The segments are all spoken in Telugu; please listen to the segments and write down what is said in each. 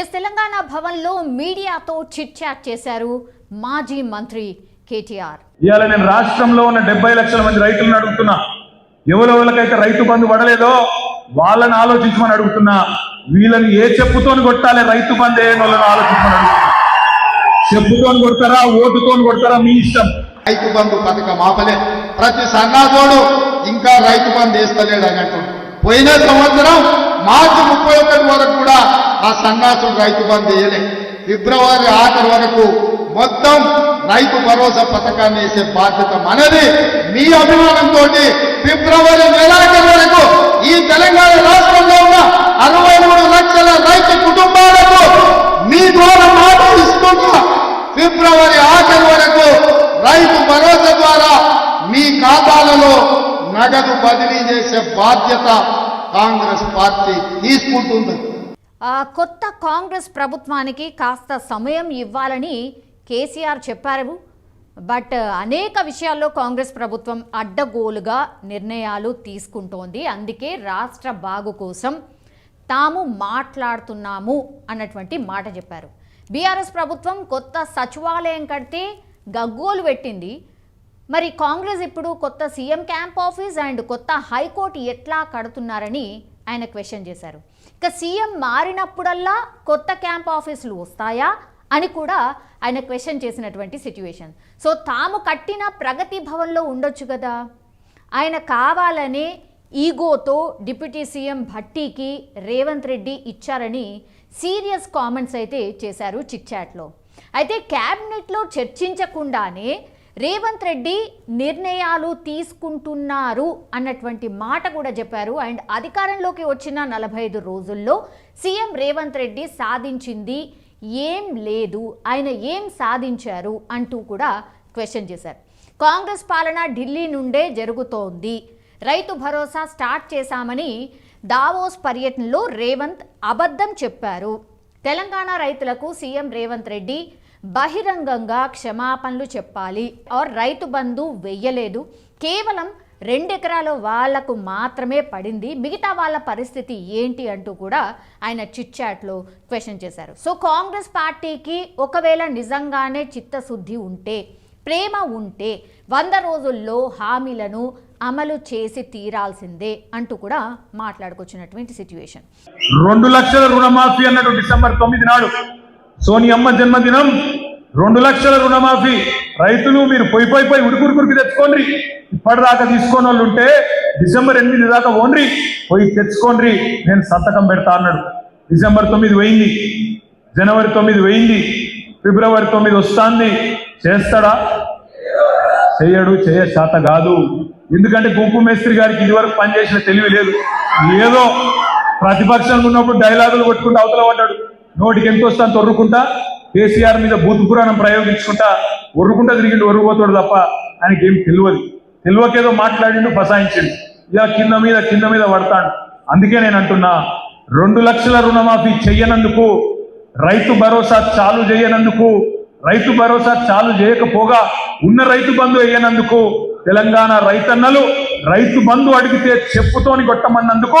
ఎస్ తెలంగాణ భవన్లో మీడియాతో చిట్ చాట్ చేశారు మాజీ మంత్రి కేటీఆర్. ఇవాళ నేను రాష్ట్రంలో ఉన్న డెబ్బై లక్షల మంది రైతులను అడుగుతున్నా. ఎవరెవరికైతే రైతు బంధు పడలేదో వాళ్ళని ఆలోచించమని అడుగుతున్నా. వీళ్ళని ఏ చెప్పుతోని కొట్టాలి రైతు బంధు ఏ వాళ్ళని ఆలోచించమని అడుగుతున్నా. చెప్పుతోని కొడతారా ఓటుతోని కొడతారా మీ ఇష్టం. రైతు బంధు పథకం ఆపలే. ప్రతి సన్నాసోడు ఇంకా రైతు బంధు వేస్తలేడు అన్నట్టు. పోయిన సంవత్సరం మార్చి ముప్పై ఒకటి వరకు కూడా ఆ సన్నాసులు రైతు బంధు వేయలే. ఫిబ్రవరి ఆఖరి వరకు మొత్తం రైతు భరోసా పథకాన్ని వేసే బాధ్యత మనది. మీ అభిమానంతో ఫిబ్రవరి నెలాఖరి వరకు ఈ తెలంగాణ రాష్ట్రంలో ఉన్న అరవై మూడు లక్షల రైతు కుటుంబాలకు మీ ద్వారా మాట ఇస్తున్నా ఫిబ్రవరి ఆఖరి వరకు రైతు భరోసా ద్వారా మీ ఖాతాలలో నగదు బదిలీ చేసే బాధ్యత కాంగ్రెస్ పార్టీ తీసుకుంటుంది. ఆ కొత్త కాంగ్రెస్ ప్రభుత్వానికి కాస్త సమయం ఇవ్వాలని కేసీఆర్ చెప్పారు. బట్ అనేక విషయాల్లో కాంగ్రెస్ ప్రభుత్వం అడ్డగోలుగా నిర్ణయాలు తీసుకుంటోంది. అందుకే రాష్ట్ర బాగు కోసం తాము మాట్లాడుతున్నాము అన్నటువంటి మాట చెప్పారు. బీఆర్ఎస్ ప్రభుత్వం కొత్త సచివాలయం కడితే గగ్గోలు పెట్టింది. మరి కాంగ్రెస్ ఇప్పుడు కొత్త సీఎం క్యాంప్ ఆఫీస్ అండ్ కొత్త హైకోర్టు ఎట్లా కడుతున్నారని ఆయన క్వశ్చన్ చేశారు. ఇక సీఎం మారినప్పుడల్లా కొత్త క్యాంప్ ఆఫీసులు వస్తాయా అని కూడా ఆయన క్వశ్చన్ చేసినటువంటి సిచ్యువేషన్. సో తాము కట్టిన ప్రగతి భవన్లో ఉండొచ్చు కదా. ఆయన కావాలనే ఈగోతో డిప్యూటీ సీఎం భట్టీకి రేవంత్ రెడ్డి ఇచ్చారని సీరియస్ కామెంట్స్ అయితే చేశారు చిట్చాట్లో అయితే క్యాబినెట్లో చర్చించకుండానే రేవంత్ రెడ్డి నిర్ణయాలు తీసుకుంటున్నారు అన్నటువంటి మాట కూడా చెప్పారు. అండ్ అధికారంలోకి వచ్చిన నలభై ఐదు రోజుల్లో సీఎం రేవంత్ రెడ్డి సాధించింది ఏం లేదు ఆయన ఏం సాధించారు అంటూ కూడా క్వశ్చన్ చేశారు. కాంగ్రెస్ పాలన ఢిల్లీ నుండే జరుగుతోంది. రైతు భరోసా స్టార్ట్ చేశామని దావోస్ పర్యటనలో రేవంత్ అబద్ధం చెప్పారు. తెలంగాణ రైతులకు సీఎం రేవంత్ రెడ్డి బహిరంగంగా క్షమాపణలు చెప్పాలి. ఆర్ రైతు బంధు వెయ్యలేదు. కేవలం రెండెకరాల వాళ్ళకు మాత్రమే పడింది. మిగతా వాళ్ళ పరిస్థితి ఏంటి అంటూ కూడా ఆయన చిట్చాట్లో క్వశ్చన్ చేశారు. సో కాంగ్రెస్ పార్టీకి ఒకవేళ నిజంగానే చిత్తశుద్ధి ఉంటే ప్రేమ ఉంటే వంద రోజుల్లో హామీలను అమలు చేసి తీరాల్సిందే అంటూ కూడా మాట్లాడుకొచ్చినటువంటి సిచ్యువేషన్ రెండు లక్షల రుణమాఫీ అన్నట్టు డిసెంబర్ తొమ్మిది నాడు సోనియమ్మ జన్మదినం. రెండు లక్షల రుణమాఫీ. రైతులు మీరు పోయి పోయి పోయి ఉడుకురుకురికి తెచ్చుకోండి ఇప్పటిదాకా తీసుకొని వాళ్ళు ఉంటే డిసెంబర్ ఎనిమిది దాకా ఓన్రి పోయి తెచ్చుకోండి నేను సంతకం పెడతా అన్నాడు. డిసెంబర్ తొమ్మిది పోయింది. జనవరి తొమ్మిది పోయింది. ఫిబ్రవరి తొమ్మిది వస్తుంది. చేస్తాడా? చేయడు చేయ శాత కాదు. ఎందుకంటే గుంపు మేస్త్రి గారికి ఇదివరకు పనిచేసిన తెలివి లేదు. ఏదో ప్రతిపక్షంలో ఉన్నప్పుడు డైలాగులు కొట్టుకుంటూ అవతల పడ్డాడు. నోటికి ఎంత వస్తే అంత ఒర్రుకుంటా కేసీఆర్ మీద బూత్ పురాణం ప్రయోగించుకుంటా ఒర్రుకుంటా తిరిగిండు ఒర్రుపోతాడు తప్ప ఆయనకి ఏం తెలియదు తెలియకేదో మాట్లాడిండు ఫసాయించిండు. ఇక కింద మీద కింద మీద పడతాడు. అందుకే నేను అంటున్నా రెండు లక్షల రుణమాఫీ చెయ్యనందుకు రైతు భరోసా చాలు చేయనందుకు రైతు భరోసా చాలు చేయకపోగా ఉన్న రైతు బంధు వేయనందుకు తెలంగాణ రైతన్నలు రైతు బంధు అడిగితే చెప్పుతోని కొట్టమన్నందుకు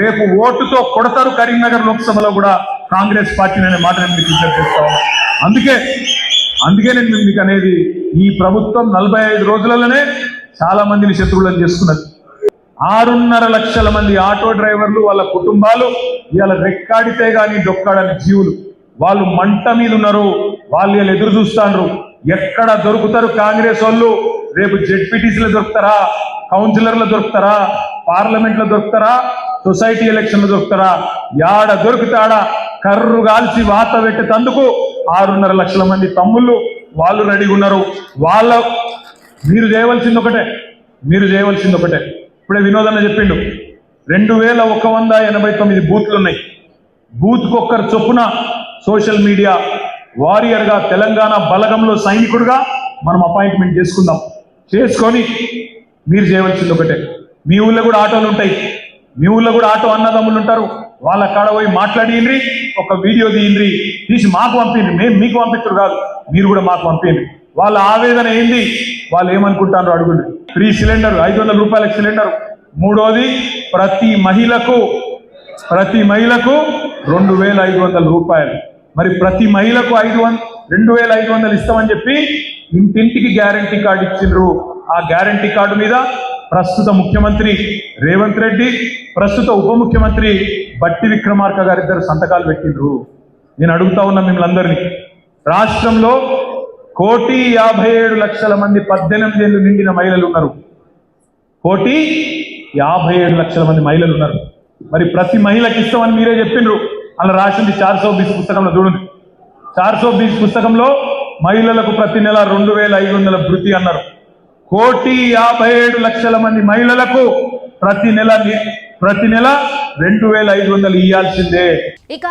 రేపు ఓటుతో కొడతారు కరీంనగర్ లోక్సభలో కూడా కాంగ్రెస్ పార్టీని అనే మాట నేను మీకు విజ్ఞప్తి అందుకే అందుకే నేను మీకు అనేది ఈ ప్రభుత్వం నలభై ఐదు రోజులలోనే చాలా మందిని శత్రువులను చేసుకున్నది. ఆరున్నర లక్షల మంది ఆటో డ్రైవర్లు వాళ్ళ కుటుంబాలు ఇవాళ రెక్కాడితే గాని డొక్కాడని జీవులు. వాళ్ళు మంట మీద ఉన్నారు వాళ్ళు ఇలా ఎదురు చూస్తాండ్రు. ఎక్కడ దొరుకుతారు కాంగ్రెస్ వాళ్ళు? రేపు జెడ్పీటీసీలు దొరుకుతారా? కౌన్సిలర్లు దొరుకుతారా? పార్లమెంట్లో దొరుకుతారా? సొసైటీ ఎలక్షన్లు దొరుకుతారా? యాడ దొరుకుతాడా కర్రు కాల్చి వాత పెట్టేటందుకు ఆరున్నర లక్షల మంది తమ్ముళ్ళు వాళ్ళు రెడీగా ఉన్నారు. వాళ్ళ మీరు చేయవలసింది ఒకటే. మీరు చేయవలసింది ఒకటే. ఇప్పుడే వినోదన్న చెప్పిండు. రెండు వేల ఒక వంద ఎనభై తొమ్మిది బూత్లు ఉన్నాయి. బూత్కు ఒక్కరు చొప్పున సోషల్ మీడియా వారియర్గా తెలంగాణ బలగంలో సైనికుడిగా మనం అపాయింట్మెంట్ చేసుకుందాం. చేసుకొని మీరు చేయవలసింది ఒకటే. మీ ఊళ్ళో కూడా ఆటోలు ఉంటాయి. మీ ఊళ్ళో కూడా ఆటో అన్నదమ్ములు ఉంటారు. వాళ్ళ కాడ పోయి మాట్లాడియండి ఒక వీడియో తీయండి. తీసి మాకు పంపిండ్రి మేము మీకు పంపించరు కాదు. మీరు కూడా మాకు పంపిండ్రి వాళ్ళ ఆవేదన ఏంది? వాళ్ళు ఏమనుకుంటారో అడుగుండి. ఫ్రీ సిలిండర్ ఐదు వందల రూపాయల సిలిండర్. మూడోది ప్రతి మహిళకు ప్రతి మహిళకు రెండు వేల ఐదు వందల రూపాయలు. మరి ప్రతి మహిళకు ఐదు వంద రెండు వేల ఐదు వందలు ఇస్తామని చెప్పి ఇంటింటికి గ్యారంటీ కార్డు ఇచ్చిండ్రు. ఆ గ్యారంటీ కార్డు మీద ప్రస్తుత ముఖ్యమంత్రి రేవంత్ రెడ్డి ప్రస్తుత ఉప ముఖ్యమంత్రి బట్టి విక్రమార్క గారిద్దరు సంతకాలు పెట్టిండ్రు. నేను అడుగుతా ఉన్నా మిమ్మల్ని అందరినీ రాష్ట్రంలో కోటి యాభై ఏడు లక్షల మంది పద్దెనిమిది ఏళ్ళు నిండిన మహిళలు ఉన్నారు. కోటి యాభై ఏడు లక్షల మంది మహిళలు ఉన్నారు. మరి ప్రతి మహిళకి ఇస్తామని మీరే చెప్పిండ్రు. అలా రాసింది చార్ సో బీస్ పుస్తకంలో చూడండి. చార్ సో బీస్ పుస్తకంలో మహిళలకు ప్రతి నెల రెండు వేల ఐదు వందల వృత్తి అన్నారు. కోటి యాభై ఏడు లక్షల మంది మహిళలకు ప్రతి నెల ప్రతి నెల రెండు వేల ఐదు వందలు ఇవ్వాల్సిందే ఇక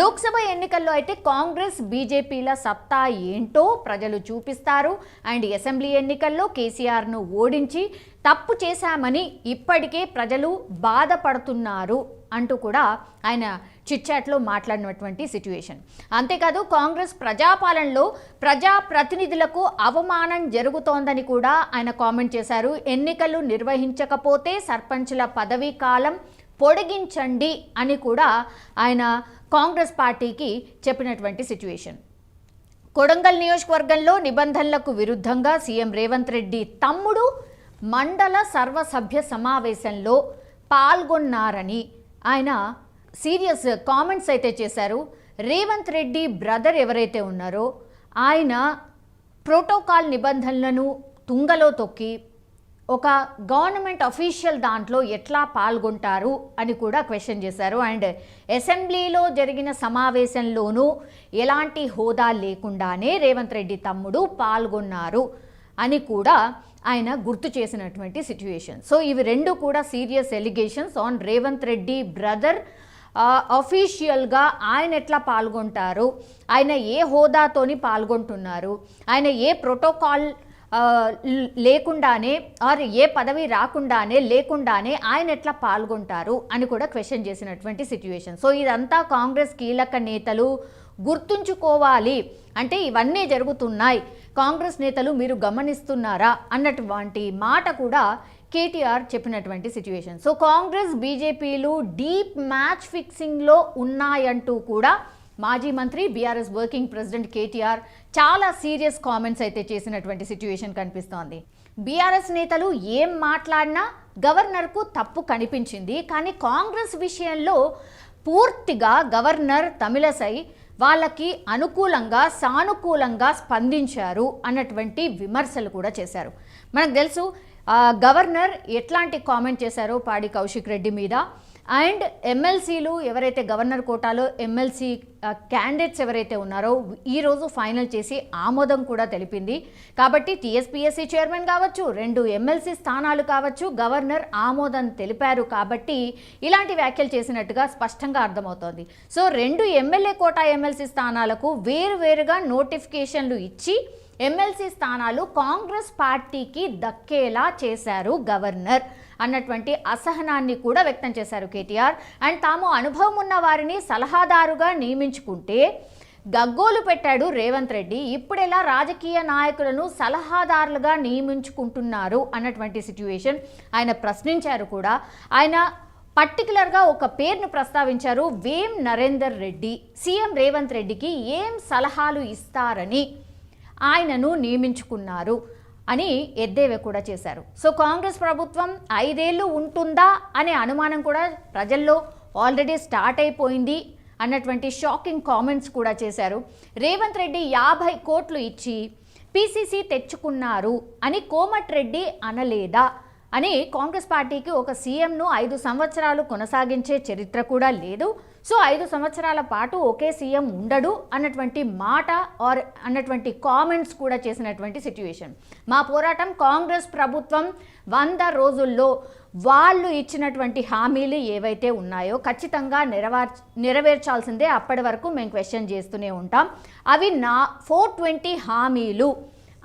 లోక్సభ ఎన్నికల్లో అయితే కాంగ్రెస్ బీజేపీల సత్తా ఏంటో ప్రజలు చూపిస్తారు. అండ్ అసెంబ్లీ ఎన్నికల్లో కేసీఆర్ను ఓడించి తప్పు చేశామని ఇప్పటికే ప్రజలు బాధపడుతున్నారు అంటూ కూడా ఆయన చిట్చాట్లో మాట్లాడినటువంటి సిచ్యువేషన్. అంతేకాదు కాంగ్రెస్ ప్రజాపాలనలో ప్రజాప్రతినిధులకు అవమానం జరుగుతోందని కూడా ఆయన కామెంట్ చేశారు. ఎన్నికలు నిర్వహించకపోతే సర్పంచుల పదవీ కాలం పొడిగించండి అని కూడా ఆయన కాంగ్రెస్ పార్టీకి చెప్పినటువంటి సిచ్యువేషన్. కొడంగల్ నియోజకవర్గంలో నిబంధనలకు విరుద్ధంగా సీఎం రేవంత్ రెడ్డి తమ్ముడు మండల సర్వసభ్య సమావేశంలో పాల్గొన్నారని ఆయన సీరియస్ కామెంట్స్ అయితే చేశారు. రేవంత్ రెడ్డి బ్రదర్ ఎవరైతే ఉన్నారో ఆయన ప్రోటోకాల్ నిబంధనలను తుంగలో తొక్కి ఒక గవర్నమెంట్ అఫీషియల్ దాంట్లో ఎట్లా పాల్గొంటారు అని కూడా క్వశ్చన్ చేశారు. అండ్ అసెంబ్లీలో జరిగిన సమావేశంలోనూ ఎలాంటి హోదా లేకుండానే రేవంత్ రెడ్డి తమ్ముడు పాల్గొన్నారు అని కూడా ఆయన గుర్తు చేసినటువంటి సిచ్యువేషన్ సో ఇవి రెండు కూడా serious allegations on Revanth Reddy brother అఫీషియల్గా ఆయన ఎట్లా పాల్గొంటారు? ఆయన ఏ హోదాతోని పాల్గొంటున్నారు? ఆయన ఏ ప్రోటోకాల్ లేకుండానే ఆర్ ఏ పదవి రాకుండానే లేకుండానే ఆయన ఎట్లా పాల్గొంటారు అని కూడా క్వశ్చన్ చేసినటువంటి సిచ్యువేషన్ సో ఇదంతా కాంగ్రెస్ కీలక నేతలు గుర్తుంచుకోవాలి. అంటే ఇవన్నీ జరుగుతున్నాయి. కాంగ్రెస్ నేతలు మీరు గమనిస్తున్నారా? అన్నటువంటి మాట కూడా కేటీఆర్ చెప్పినటువంటి సిచ్యువేషన్ సో కాంగ్రెస్ బీజేపీలు డీప్ మ్యాచ్ ఫిక్సింగ్లో ఉన్నాయంటూ కూడా మాజీ మంత్రి బీఆర్ఎస్ వర్కింగ్ ప్రెసిడెంట్ కేటీఆర్ చాలా సీరియస్ కామెంట్స్ అయితే చేసినటువంటి సిచ్యువేషన్ కనిపిస్తోంది. బీఆర్ఎస్ నేతలు ఏం మాట్లాడినా గవర్నర్కు తప్పు కనిపించింది. కానీ కాంగ్రెస్ విషయంలో పూర్తిగా గవర్నర్ తమిళసై వాళ్ళకి అనుకూలంగా సానుకూలంగా స్పందించారు అన్నటువంటి విమర్శలు కూడా చేశారు. మనకు తెలుసు గవర్నర్ ఎట్లాంటి కామెంట్ చేశారో పాడి కౌశిక్ రెడ్డి మీద. అండ్ ఎమ్మెల్సీలు ఎవరైతే గవర్నర్ కోటాలో ఎమ్మెల్సీ క్యాండిడేట్స్ ఎవరైతే ఉన్నారో ఈరోజు ఫైనల్ చేసి ఆమోదం కూడా తెలిపింది. కాబట్టి టీఎస్పీఎస్సీ చైర్మన్ కావచ్చు రెండు ఎమ్మెల్సీ స్థానాలు కావచ్చు గవర్నర్ ఆమోదం తెలిపారు కాబట్టి ఇలాంటి వ్యాఖ్యలు చేసినట్టుగా స్పష్టంగా అర్థమవుతోంది. సో రెండు ఎమ్మెల్యే కోటా ఎమ్మెల్సీ స్థానాలకు వేరువేరుగా నోటిఫికేషన్లు ఇచ్చి ఎమ్మెల్సీ స్థానాలు కాంగ్రెస్ పార్టీకి దక్కేలా చేశారు గవర్నర్ అన్నటువంటి అసహనాన్ని కూడా వ్యక్తం చేశారు కేటీఆర్. అండ్ తాము అనుభవం ఉన్న వారిని సలహాదారుగా నియమించుకుంటే గగ్గోలు పెట్టాడు రేవంత్ రెడ్డి. ఇప్పుడెలా రాజకీయ నాయకులను సలహాదారులుగా నియమించుకుంటున్నారు అన్నటువంటి సిచ్యువేషన్ ఆయన ప్రశ్నించారు కూడా. ఆయన పర్టికులర్గా ఒక పేరును ప్రస్తావించారు వేం నరేందర్ రెడ్డి. సీఎం రేవంత్ రెడ్డికి ఏం సలహాలు ఇస్తారని ఆయనను నియమించుకున్నారు అని ఎద్దేవే కూడా చేశారు. సో కాంగ్రెస్ ప్రభుత్వం ఐదేళ్ళు ఉంటుందా అనే అనుమానం కూడా ప్రజల్లో ఆల్రెడీ స్టార్ట్ అయిపోయింది అన్నటువంటి షాకింగ్ కామెంట్స్ కూడా చేశారు. రేవంత్ రెడ్డి యాభై కోట్లు ఇచ్చి పీసీసీ తెచ్చుకున్నారు అని కోమట్ రెడ్డి అనలేదా అని కాంగ్రెస్ పార్టీకి ఒక సీఎంను ఐదు సంవత్సరాలు కొనసాగించే చరిత్ర కూడా లేదు. సో ఐదు సంవత్సరాల పాటు ఒకే సీఎం ఉండడు అన్నటువంటి మాట ఆర్ అన్నటువంటి కామెంట్స్ కూడా చేసినటువంటి సిచ్యువేషన్ మా పోరాటం కాంగ్రెస్ ప్రభుత్వం వంద రోజుల్లో వాళ్ళు ఇచ్చినటువంటి హామీలు ఏవైతే ఉన్నాయో ఖచ్చితంగా నెరవేర్ నెరవేర్చాల్సిందే అప్పటి వరకు మేము క్వశ్చన్ చేస్తూనే ఉంటాం. అవి నా ఫోర్ ట్వంటీ హామీలు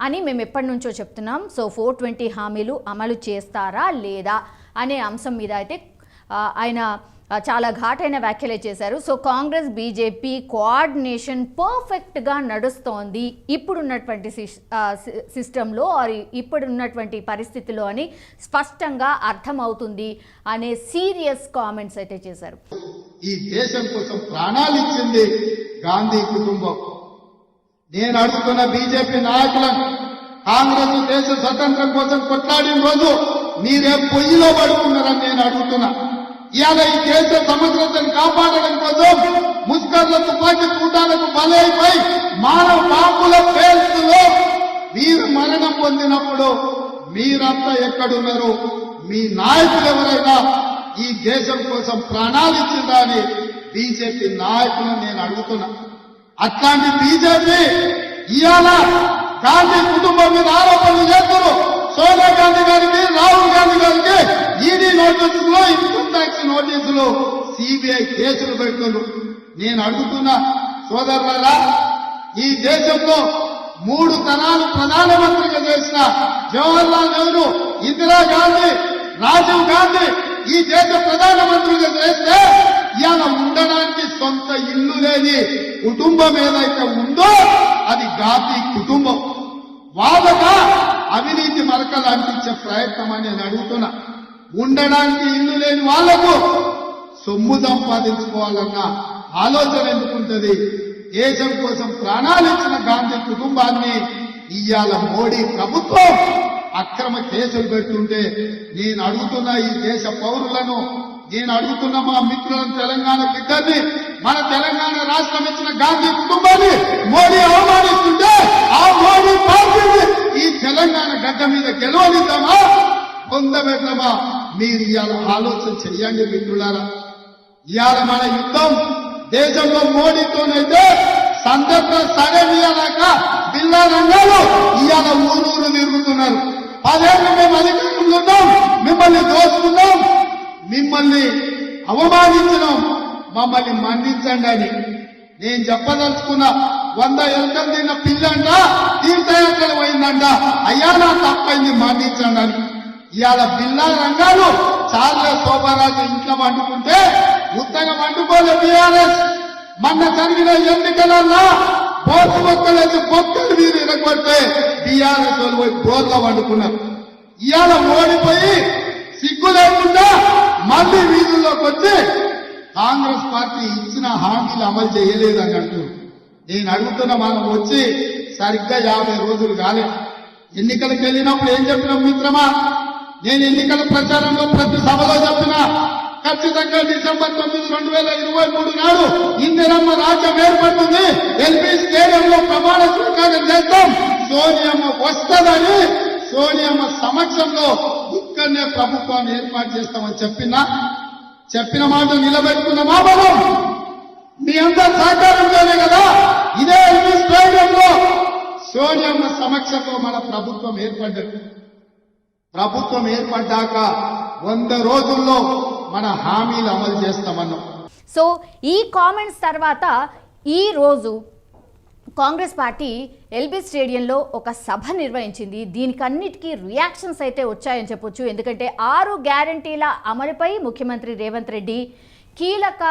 అని మేము ఎప్పటి నుంచో చెప్తున్నాం. సో ఫోర్ ట్వంటీ హామీలు అమలు చేస్తారా లేదా అనే అంశం మీద అయితే ఆయన చాలా ఘాటైన వ్యాఖ్యలే చేశారు. సో కాంగ్రెస్ బీజేపీ కోఆర్డినేషన్ పర్ఫెక్ట్గా నడుస్తోంది ఇప్పుడున్నటువంటి సిస్టంలో ఆర్ ఇప్పుడున్నటువంటి పరిస్థితిలో అని స్పష్టంగా అర్థమవుతుంది అనే సీరియస్ కామెంట్స్ అయితే చేశారు. ఈ దేశం కోసం ప్రాణాలు ఇచ్చింది గాంధీ కుటుంబం. నేను అడుగుతున్న బీజేపీ నాయకులను కాంగ్రెస్ దేశ స్వతంత్రం కోసం కొట్లాడిన రోజు మీరే పొయ్యిలో పడుకున్నారని నేను అడుగుతున్నా. ఇవాళ ఈ దేశ సమగ్రతను కాపాడడం కోసం ముస్కర్ల తుపాకీ కూటాలకు బలైపోయి మానవ బాంబుల పేల్చులో మీరు మరణం పొందినప్పుడు మీరంతా ఎక్కడున్నారు? మీ నాయకులు ఎవరైనా ఈ దేశం కోసం ప్రాణాలు ఇచ్చిందా అని బీజేపీ నాయకులను నేను అడుగుతున్నా. అట్లాంటి బీజేపీ ఇవాళ గాంధీ కుటుంబం మీద ఆరోపణలు చేస్తున్నారు. సోనియా గాంధీ గారికి రాహుల్ గాంధీ గారికి ఈడీ నోటీసులు ఇన్కమ్ ట్యాక్స్ నోటీసులు సిబిఐ కేసులు పెడుతున్నారు. నేను అడుగుతున్నా సోదరులారా ఈ దేశంలో మూడు తరాలు ప్రధానమంత్రిగా చేసిన జవహర్లాల్ నెహ్రూ ఇందిరాగాంధీ రాజీవ్ గాంధీ ఈ దేశ ప్రధానమంత్రిగా చేస్తే ఇవాళ ఉండడానికి సొంత ఇల్లు లేని కుటుంబం ఏదైతే ఉందో అది గాంధీ కుటుంబం. వాళ్ళగా అవినీతి మరకలు అంటించే ప్రయత్నం అని నేను అడుగుతున్నా. ఉండడానికి ఇల్లు లేని వాళ్ళకు సొమ్ము సంపాదించుకోవాలన్న ఆలోచన ఎందుకుంటది దేశం కోసం ప్రాణాలు ఇచ్చిన గాంధీ కుటుంబాన్ని ఇవాళ మోడీ ప్రభుత్వం. అక్రమ కేసులు పెట్టుంటే నేను అడుగుతున్న ఈ దేశ పౌరులను నేను అడుగుతున్న మా మిత్రులను తెలంగాణ బిడ్డని మన తెలంగాణ రాష్ట్రం ఇచ్చిన గాంధీ కుటుంబాన్ని మోడీ అవమానిస్తుంటే ఆ మోడీ ఈ తెలంగాణ గడ్డ మీద గెలవనిద్దామా? పొందబెట్టమా మీరు ఇవాళ ఆలోచన చెయ్యండి మిత్రులారా. ఇవాళ మన యుద్ధం దేశంలో మోడీతోనైతే సందర్భ సగం బిల్లా రంగాలు ఇవాళ ఊరూరు తిరుగుతున్నారు. పదేళ్ళు మేము అధికారంలో ఉన్నాం మిమ్మల్ని దోచుకున్నాం మిమ్మల్ని అవమానించడం మమ్మల్ని మన్నించండి అని. నేను చెప్పదలుచుకున్న వంద ఎలకలు తిన్న పిల్లంట తీర్థయాత్రలు అయ్యా నా తప్పైంది మన్నించండి ఇవాళ బిల్లా రంగాలు చాలా శోభారాజు ఇంట్లో వండుకుంటే ఉత్తగా వండుకోలే బీఆర్ఎస్. మొన్న జరిగిన ఎన్నికలన్నా బోర్లు మొక్కలేదు బొక్కలు మీరు ఇరగొడితే బీఆర్ఎస్ వాళ్ళు పోయి బోర్ల వండుకున్నారు. ఇవాళ ఓడిపోయి సిగ్గు లేకుండా మళ్ళీ వీధుల్లోకి వచ్చి కాంగ్రెస్ పార్టీ ఇచ్చిన హామీలు అమలు చేయలేదని అంటూ నేను అడుగుతున్న మనం వచ్చి సరిగ్గా యాభై రోజులు కాలేదు ఎన్నికలకు వెళ్ళినప్పుడు ఏం చెప్పిన మిత్రమా? నేను ఎన్నికల ప్రచారంలో ప్రతి సభలో చెప్పిన ఖచ్చితంగా డిసెంబర్ తొమ్మిది రెండు వేల ఇరవై మూడు నాడు ఇందిరమ్మ రాజ్యం ఏర్పడుతుంది. ఎల్పీ స్టేడియంలో ప్రమాణ స్వీకారం చేస్తాం సోనియమ్మ వస్తుందని సోనియమ్మ సమక్షంలో ఇక్కడనే ప్రభుత్వాన్ని ఏర్పాటు చేస్తామని చెప్పినా చెప్పిన మాట నిలబెట్టుకున్న మా మనం మీ అంతా సహకారంతోనే కదా ఇదే ఎల్పీ స్టేడియంలో సోనియమ్మ సమక్షంలో మన ప్రభుత్వం ఏర్పడ్డది. ప్రభుత్వం ఏర్పడ్డాక వంద రోజుల్లో మన హామీలు అమలు చేస్తామన్నాం. సో ఈ కామెంట్స్ తర్వాత ఈ రోజు కాంగ్రెస్ పార్టీ ఎల్బీ స్టేడియంలో ఒక సభ నిర్వహించింది. దీనికన్నిటికీ రియాక్షన్స్ అయితే వచ్చాయని చెప్పొచ్చు. ఎందుకంటే ఆరు గ్యారంటీల అమలుపై ముఖ్యమంత్రి రేవంత్ రెడ్డి కీలక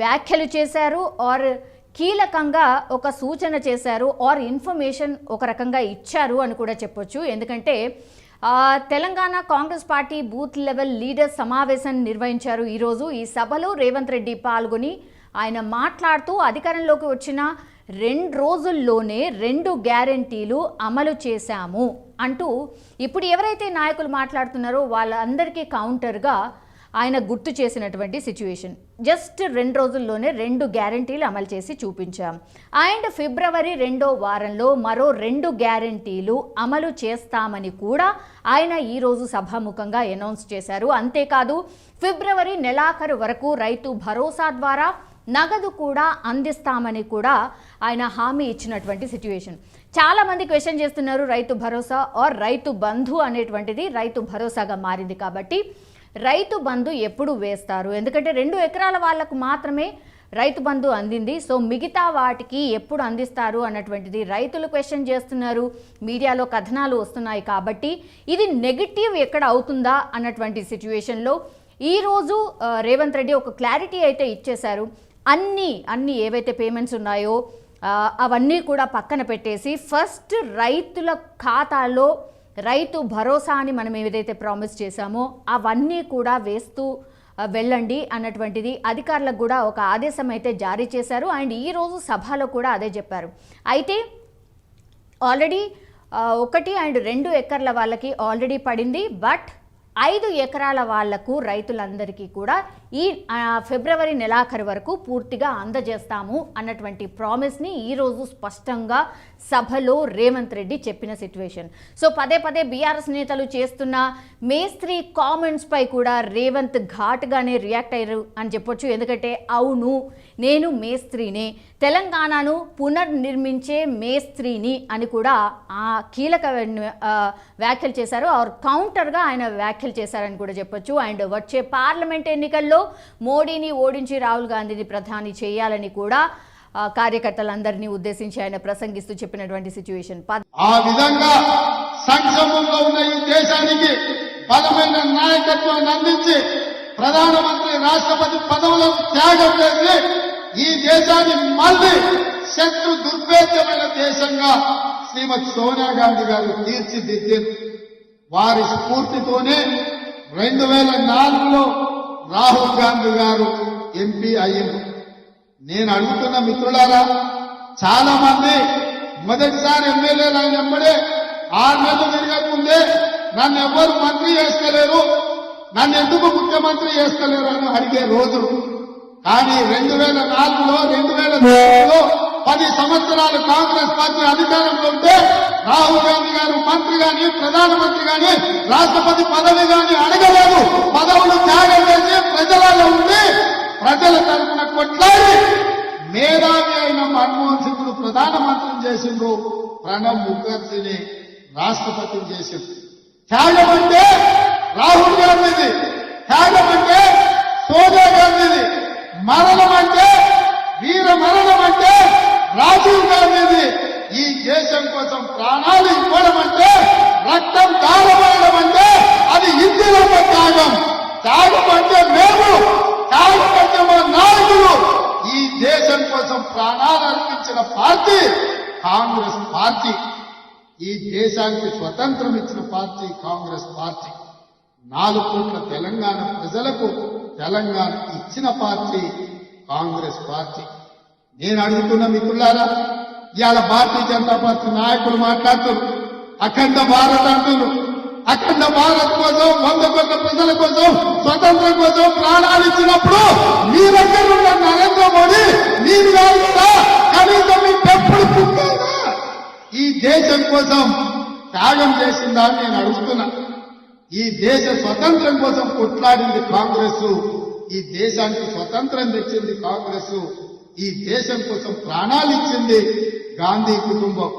వ్యాఖ్యలు చేశారు. ఆర్ కీలకంగా ఒక సూచన చేశారు ఆర్ ఇన్ఫర్మేషన్ ఒక రకంగా ఇచ్చారు అని కూడా చెప్పొచ్చు. ఎందుకంటే Telangana Congress party booth level leaders సమావేశం నిర్వహించారు ఈరోజు ఈ సభలో రేవంత్ రెడ్డి పాల్గొని ఆయన మాట్లాడుతూ అధికారంలోకి వచ్చిన రెండు రోజుల్లోనే రెండు గ్యారంటీలు అమలు చేశాము అంటూ ఇప్పుడు ఎవరైతే నాయకులు మాట్లాడుతున్నారో వాళ్ళందరికీ కౌంటర్గా ఆయన గుర్తు చేసినటువంటి సిచ్యువేషన్ జస్ట్ రెండు రోజుల్లోనే రెండు గ్యారంటీలు అమలు చేసి చూపించాం. అండ్ ఫిబ్రవరి రెండో వారంలో మరో రెండు గ్యారంటీలు అమలు చేస్తామని కూడా ఆయన ఈరోజు సభాముఖంగా అనౌన్స్ చేశారు. అంతేకాదు ఫిబ్రవరి నెలాఖరు వరకు రైతు భరోసా ద్వారా నగదు కూడా అందిస్తామని కూడా ఆయన హామీ ఇచ్చినటువంటి సిచ్యువేషన్ చాలా మంది క్వశ్చన్ చేస్తున్నారు రైతు భరోసా ఆర్ రైతు బంధు అనేటువంటిది రైతు భరోసాగా మారింది కాబట్టి రైతు బంధు ఎప్పుడు వేస్తారు? ఎందుకంటే రెండు ఎకరాల వాళ్ళకు మాత్రమే రైతు బంధు అందింది. సో మిగతా వాటికి ఎప్పుడు అందిస్తారు అన్నటువంటిది రైతులు క్వశ్చన్ చేస్తున్నారు. మీడియాలో కథనాలు వస్తున్నాయి కాబట్టి ఇది నెగిటివ్ ఎక్కడ అవుతుందా అన్నటువంటి సిచ్యువేషన్లో ఈరోజు రేవంత్ రెడ్డి ఒక క్లారిటీ అయితే ఇచ్చేశారు. అన్నీ అన్ని ఏవైతే పేమెంట్స్ ఉన్నాయో అవన్నీ కూడా పక్కన పెట్టేసి ఫస్ట్ రైతుల ఖాతాలో రైతు భరోసా అని మనం ఏదైతే ప్రామిస్ చేశామో అవన్నీ కూడా వేస్తూ వెళ్ళండి అన్నటువంటిది అధికారులకు కూడా ఒక ఆదేశం అయితే జారీ చేశారు. అండ్ ఈరోజు సభలో కూడా అదే చెప్పారు. అయితే ఆల్రెడీ ఒకటి అండ్ రెండు ఎకర్ల వాళ్ళకి ఆల్రెడీ పడింది. బట్ ఐదు ఎకరాల వాళ్ళకు రైతులందరికీ కూడా ఈ ఫిబ్రవరి నెలాఖరు వరకు పూర్తిగా అందజేస్తాము అన్నటువంటి ప్రామిస్ని ఈరోజు స్పష్టంగా సభలో రేవంత్ రెడ్డి చెప్పిన సిట్యువేషన్ సో పదే పదే బీఆర్ఎస్ నేతలు చేస్తున్న మేస్త్రి కామెంట్స్పై కూడా రేవంత్ ఘాటుగానే రియాక్ట్ అయ్యారు అని చెప్పొచ్చు. ఎందుకంటే అవును నేను మేస్త్రినే తెలంగాణను పునర్నిర్మించే మేస్త్రిని అని కూడా ఆ కీలక వ్యాఖ్యలు చేశారు. ఆర్ కౌంటర్గా ఆయన వ్యాఖ్యలు చేశారని కూడా చెప్పొచ్చు. అండ్ వచ్చే పార్లమెంట్ ఎన్నికల్లో మోడీని ఓడించి రాహుల్ గాంధీని ప్రధాని చేయాలని కూడా కార్యకర్తలందరినీ ఉద్దేశించి ఆయన ప్రసంగిస్తూ చెప్పినటువంటి సిచ్యువేషన్. ఆ విధంగా సంక్షోభంలో ఉన్న ఈ దేశానికి బలమైన నాయకత్వాన్ని అందించి ప్రధానమంత్రి రాష్ట్రపతి పదవులను త్యాగం చేసి ఈ దేశాన్ని మళ్ళీ శత్రు దుర్భేద్యమైన దేశంగా శ్రీమతి సోనియా గాంధీ గారు తీర్చిదిద్దారు వారి స్ఫూర్తితోనే రెండు వేల నాలుగులో రాహుల్ గాంధీ గారు ఎంపీ అయ్యారు నేను అడుగుతున్న మిత్రులారా చాలా మంది మొదటిసారి ఎమ్మెల్యేలు అయినప్పుడే ఆరు నెలలు తిరగకముందే నన్ను ఎవరు మంత్రి చేస్తలేరు నన్ను ఎందుకు ముఖ్యమంత్రి చేస్తలేరు అని అడిగే రోజు కానీ రెండు వేల నాలుగులో రెండు వేల నాలుగులో పది సంవత్సరాలు కాంగ్రెస్ పార్టీ అధికారంలో ఉంటే రాహుల్ గాంధీ గారు మంత్రి గాని ప్రధానమంత్రి గాని రాష్ట్రపతి పదవి గాని అడగలేదు. పదవులు త్యాగం చేసి ప్రజలలో ఉండి ప్రజల తరఫున కొట్లాడి మేధావి అయిన మన్మోహన్ సింగ్ ప్రధానమంత్రిని చేసిండ్రు. ప్రణబ్ ముఖర్జీని రాష్ట్రపతిని చేసిండ్రు. త్యాగం అంటే రాహుల్ గాంధీది. త్యాగం అంటే సోనియా గాంధీది. మరణం అంటే వీర మరణం అంటే రాజీవ్ గాంధీది ఈ దేశం కోసం ప్రాణాలు ఇవ్వడం అంటే రక్తం దారవేయడం అంటే అది ఇందులో త్యాగం త్యాగం. అంటే మేము త్యాగం అంటే మా నాయకులు. ఈ దేశం కోసం ప్రాణాలు అర్పించిన పార్టీ కాంగ్రెస్ పార్టీ. ఈ దేశానికి స్వతంత్రం ఇచ్చిన పార్టీ కాంగ్రెస్ పార్టీ. నాలుగు కోట్ల తెలంగాణ ప్రజలకు తెలంగాణ ఇచ్చిన పార్టీ కాంగ్రెస్ పార్టీ. నేను అడుగుతున్న మిత్రులారా ఇవాళ భారతీయ జనతా పార్టీ నాయకులు మాట్లాడుతున్నారు అఖండ భారత్ అంటున్నారు. అఖండ భారత్ కోసం వంద కోట్ల ప్రజల కోసం స్వతంత్రం కోసం ప్రాణాలు ఇచ్చినప్పుడు మీ దగ్గర ఉన్న నరేంద్ర మోడీ మీరు కాదు కనీసం మీ పెప్పుడు ఈ దేశం కోసం త్యాగం చేసిందా అని నేను అడుగుతున్నా. ఈ దేశ స్వతంత్రం కోసం కొట్లాడింది కాంగ్రెస్ ఈ దేశానికి స్వతంత్రం తెచ్చింది కాంగ్రెస్ ఈ దేశం కోసం ప్రాణాలు ఇచ్చింది గాంధీ కుటుంబం.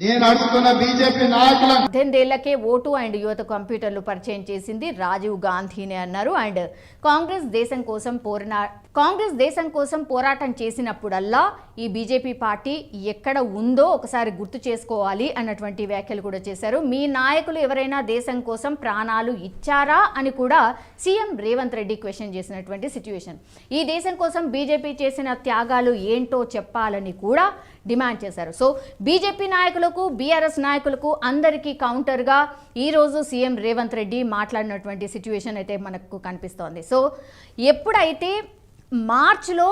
నేను అడుగుతున్న బీజేపీ పద్దెనిమిదేళ్ళకే ఓటు అండ్ యువత కంప్యూటర్లు పరిచయం చేసింది రాజీవ్ గాంధీనే అన్నారు. అండ్ కాంగ్రెస్ దేశం కోసం పోరా కాంగ్రెస్ దేశం కోసం పోరాటం చేసినప్పుడల్లా ఈ బీజేపీ పార్టీ ఎక్కడ ఉందో ఒకసారి గుర్తు చేసుకోవాలి అన్నటువంటి వ్యాఖ్యలు కూడా చేశారు. మీ నాయకులు ఎవరైనా దేశం కోసం ప్రాణాలు ఇచ్చారా అని కూడా సీఎం రేవంత్ రెడ్డి క్వశ్చన్ చేసినటువంటి సిచ్యువేషన్ ఈ దేశం కోసం బీజేపీ చేసిన త్యాగాలు ఏంటో చెప్పాలని కూడా డిమాండ్ చేశారు. సో బీజేపీ నాయకులకు బీఆర్ఎస్ నాయకులకు అందరికీ కౌంటర్గా ఈరోజు సీఎం రేవంత్ రెడ్డి మాట్లాడినటువంటి సిచ్యువేషన్ అయితే మనకు కనిపిస్తోంది. సో ఎప్పుడైతే మార్చిలో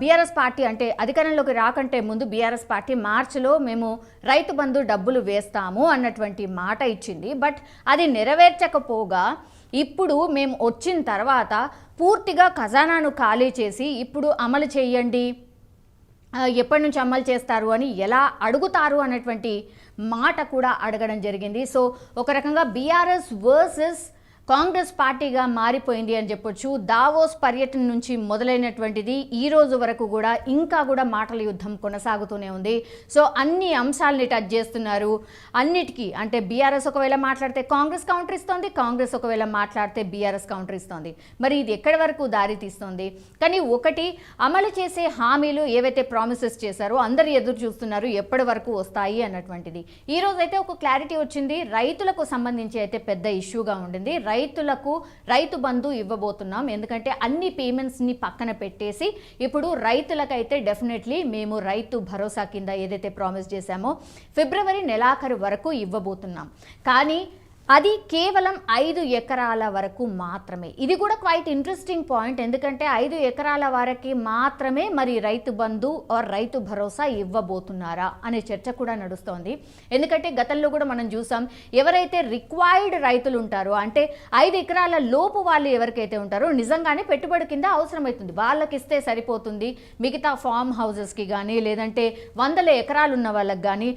బీఆర్ఎస్ పార్టీ అంటే అధికారంలోకి రాకంటే ముందు బీఆర్ఎస్ పార్టీ మార్చిలో మేము రైతు బంధు డబ్బులు వేస్తాము అన్నటువంటి మాట ఇచ్చింది. బట్ అది నెరవేర్చకపోగా ఇప్పుడు మేము వచ్చిన తర్వాత పూర్తిగా ఖజానాను ఖాళీ చేసి ఇప్పుడు అమలు చేయండి. ఎప్పటి నుంచి అమలు చేస్తారు అని ఎలా అడుగుతారు అనేటువంటి మాట కూడా అడగడం జరిగింది. సో ఒక రకంగా బీఆర్ఎస్ వర్సెస్ కాంగ్రెస్ పార్టీగా మారిపోయింది అని చెప్పొచ్చు. దావోస్ పర్యటన నుంచి మొదలైనటువంటిది ఈ రోజు వరకు కూడా ఇంకా కూడా మాటల యుద్ధం కొనసాగుతూనే ఉంది. సో అన్ని అంశాలని టచ్ చేస్తున్నారు. అన్నిటికీ అంటే బీఆర్ఎస్ ఒకవేళ మాట్లాడితే కాంగ్రెస్ కౌంటర్ ఇస్తోంది కాంగ్రెస్ ఒకవేళ మాట్లాడితే బీఆర్ఎస్ కౌంటర్ ఇస్తోంది. మరి ఇది ఎక్కడి వరకు దారి తీస్తుంది? కానీ ఒకటి అమలు చేసే హామీలు ఏవైతే ప్రామిసెస్ చేశారో అందరు ఎదురు చూస్తున్నారు ఎప్పటి వరకు వస్తాయి అన్నటువంటిది. ఈ రోజు అయితే ఒక క్లారిటీ వచ్చింది. రైతులకు సంబంధించి అయితే పెద్ద ఇష్యూగా ఉండింది. రైతులకు రైతు బంధు ఇవ్వబోతున్నాం. ఎందుకంటే అన్ని పేమెంట్స్ని పక్కన పెట్టేసి ఇప్పుడు రైతులకైతే డెఫినెట్లీ మేము రైతు భరోసా కింద ఏదైతే ప్రామిస్ చేశామో ఫిబ్రవరి నెలాఖరు వరకు ఇవ్వబోతున్నాం. కానీ అది కేవలం ఐదు ఎకరాల వరకు మాత్రమే. ఇది కూడా క్వైట్ ఇంట్రెస్టింగ్ పాయింట్ ఎందుకంటే ఐదు ఎకరాల వరకు మాత్రమే మరి రైతు బంధు ఆర్ రైతు భరోసా ఇవ్వబోతున్నారా అనే చర్చ కూడా నడుస్తోంది. ఎందుకంటే గతంలో కూడా మనం చూసాం ఎవరైతే రిక్వైర్డ్ రైతులు ఉంటారో అంటే ఐదు ఎకరాల లోపు వాళ్ళు ఎవరికైతే ఉంటారో నిజంగానే పెట్టుబడి కింద అవసరమవుతుంది వాళ్ళకి ఇస్తే సరిపోతుంది. మిగతా ఫామ్ హౌసెస్కి కానీ లేదంటే వందల ఎకరాలు ఉన్న వాళ్ళకి కానీ